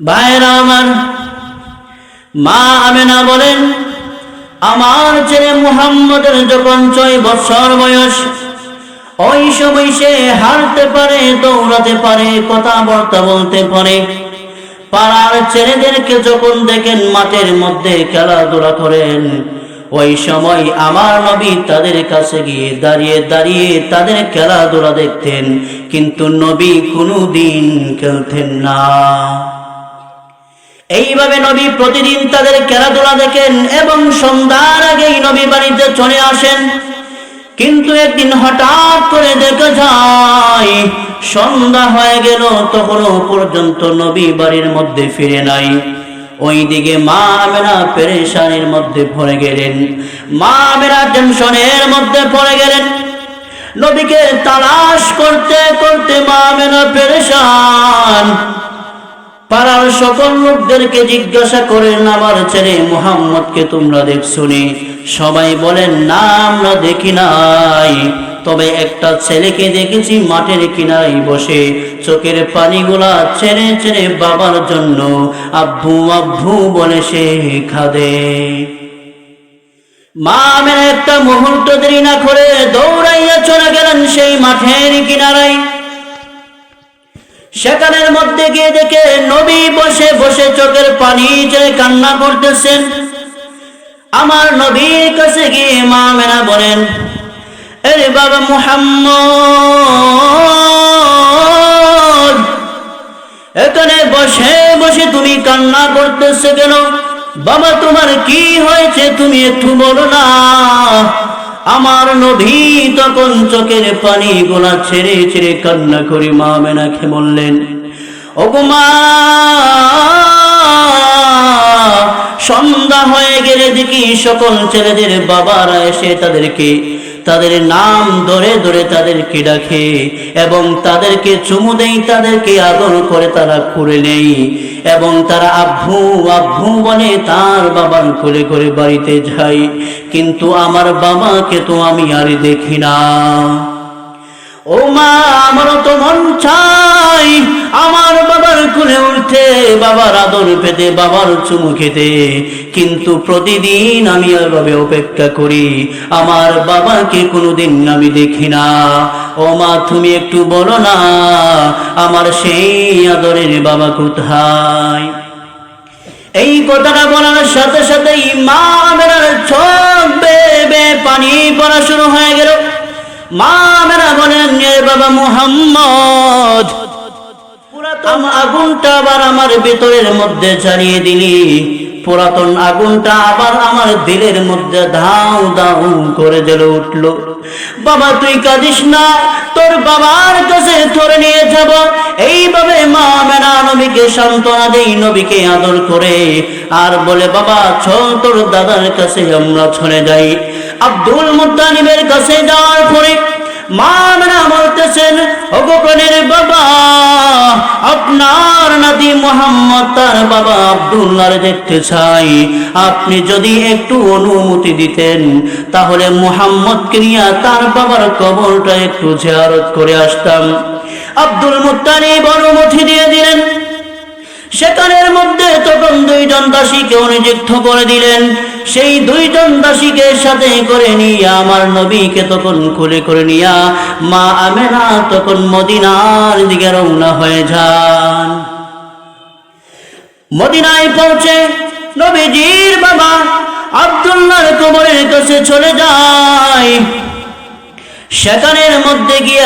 ভাইরা আমার, মা আমেনা বলেন, আমার ছেলে মুহাম্মদের যখন ছয় বছর বয়স, ওই সময় সে হারতে পারে, দৌড়াতে পারে, কথাবার্তা বলতে পারে। পাড়ার ছেলেদেরকে যখন দেখেন, মাঠের মধ্যে খেলাধুলা করেন, ওই সময় আমার নবী তাদের কাছে গিয়ে দাঁড়িয়ে দাঁড়িয়ে তাদের খেলাধুলা দেখতেন, কিন্তু নবী কোনো দিন খেলতেন না। এইভাবে নবী প্রতিদিন তাদের খেলাধুলা দেখেন এবং সন্ধ্যার আগেই নবী বাড়িতে চলে আসেন। কিন্তু একদিন হঠাৎ করে দেখা যায়, সন্ধ্যা হয়ে গেল, তখনও পর্যন্ত নবী বাড়ির মধ্যে ফিরে নাই। ওইদিকে মা মেনা পেরেশানির মধ্যে পড়ে গেলেন। মা মেনা টেনশনের মধ্যে পড়ে গেলেন। নবীকে তালাশ করতে করতে মা মেনা পেরেশান পাড়ার সকল লোকদেরকে জিজ্ঞাসা করেন আমার ছেলে মুহাম্মদকে তোমরা দেখছুনি সবাই বলেন, না, আমরা দেখি নাই। তবে একটা ছেলেকে দেখেছি মাঠের কিনারে বসে। চোখের পানিগুলা ছেড়ে ছেড়ে বাবার জন্য আব্বু আব্বু বলে সে খাদে। মা মেরে একটা মুহূর্ত দেরি না করে দৌড়াইয়া চলে গেলেন সেই মাঠের কিনারায়। সেখানের মধ্যে গিয়ে দেখে নবী বসে বসে চোখের পানি চেয়ে কান্না করতেছেন। আমার নবীর কাছে গিয়ে মা মেনা বলেন আরে বাবা মুহাম্মদ, এখানে বসে বসে তুমি কান্না করতেছে কেন? বাবা, তোমার কি হয়েছে তুমি একটু বলো না। আমার নদী তখন চোখের পানি গোলা ছেড়ে ছেড়ে কান্না করে মা মেনাকে বললেন ওগুমা সন্ধ্যা হয়ে গেলে দেখি সকল ছেলেদের বাবারা এসে তাদেরকে তাদের নাম ধরে ধরে তাদেরকে ডাকে এবং তাদেরকে চুমু দেই তাদেরকে আদর করে তারা করে নেই এবং তারা আব্বু আব্বু বলে তার বাবার করে করে বাড়িতে যাই কিন্তু আমার বাবাকে তো আমি আর দেখি না। ও মা আমারও তো মন চাই। আমার বাবার কুলে উঠতে বাবার আদর পেতে, বাবার চুমু খেতে। কিন্তু প্রতিদিন আমি এভাবে অপেক্ষা করি। আমার বাবাকে কোনোদিন আমি দেখি না। ও মা, তুমি একটু বলো না, আমার সেই আদরের বাবা কোথায়? এই কথাটা বলার সাথে সাথেই মা মেরা চোখ বেয়ে পানি পড়া শুরু হয়ে গেল। মা মেরা বলেন বাবা মুহাম্মদ। পুরাতন আগুনটা আবার আমার ভেতরের মধ্যে চালিয়ে দিলি। পুরাতন আগুনটা আবার আমার দিলের মধ্যে ধাউ দাউ করে জ্বলে উঠল। বাবা, তুই কাঁদিস না, তোর বাবার কাছে ধরে নিয়ে যাব। এইভাবে মা মেনা নবীকে সান্ত্বনা দেই, নবীকে আদর করে। আর বলে, বাবা, চল তোর দাদার কাছে আমরা ছড়ে যাই। আব্দুল মুত্তালিবের কাছে যাওয়ার পরে মা মেনা বলতেছেন, ওগো প্রাণের বাবা মোহাম্মদ তার বাবা আব্দুল্লাহ দেখতে চাই। আপনি যদি একটু অনুমতি দিতেন, তাহলে মোহাম্মদকে নিয়ে তার বাবার কবরটা একটু জিয়ারত করে আসতাম। আব্দুল মুত্তালিব অনুমতি দিয়ে দিলেন। সেখানের মধ্যে তখন দুইজন দাসীকে নিযুক্ত করে দিলেন। সেই দুইজন দাসীকে সাথে করে নিয়ে আমার নবীকে তখন খুলে করে নিয়া মা আমেনা তখন মদিনার দিকে রওনা হয়ে যান। মদিনায় পৌঁছে নবীজির বাবা আব্দুল্লাহর কবরের কাছে চলে যায়। সেখানের মধ্যে গিয়ে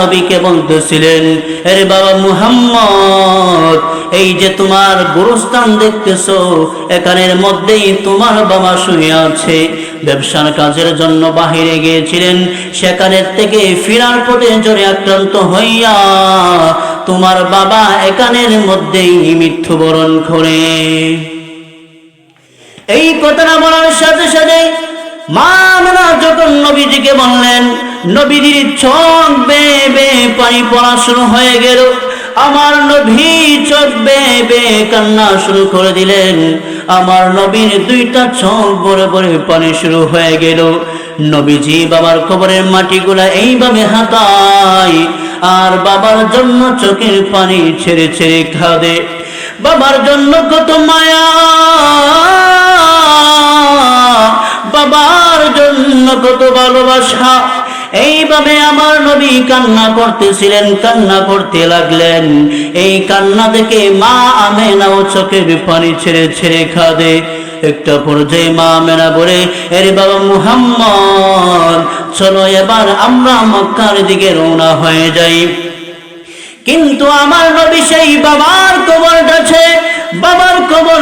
নবীকে বলতেছিলেন আরে বাবা মুহাম্মদ, এই যে তোমার গুরুস্থান দেখতেছো, এখানের মধ্যেই তোমার বাবা শুয়ে আছে। ব্যবসার কাজের জন্য বাহিরে গিয়েছিলেন। সেখানের থেকে ফিরার পথে জ্বরে আক্রান্ত হইয়া তোমার বাবা এখানের মধ্যেই মৃত্যুবরণ করে। এই কথাটা বলার সাথে সাথে মা যখন নবীজিকে বললেন, নবীজির চোখ পানি পড়া শুরু হয়ে গেল। আমার নবী চোখ কান্না শুরু করে দিলেন। আমার নবীর দুইটা চোখ পানি শুরু হয়ে গেল। নবীজি বাবার কবরের মাটিগুলা এইভাবে হাতায় আর বাবার জন্য চোখের পানি ছেড়ে ছেড়ে খাদে বাবার জন্য কত মায়া। বাবার জন্য কত ভালোবাসা। এইভাবে আমার নবী কান্না করতেছিলেন, কান্না করতে লাগলেন। এই কান্না দেখে মা আমেনাও চোখের পানি ছেড়ে ছেড়ে খাদে একটা পর্যায়ে মা আমেনা বলে, এর বাবা মুহাম্মদ চলো এবার আমরা মক্কার দিকে রওনা হয়ে যাই। কিন্তু আমার নবী সেই বাবার কবর আছে, বাবার কবর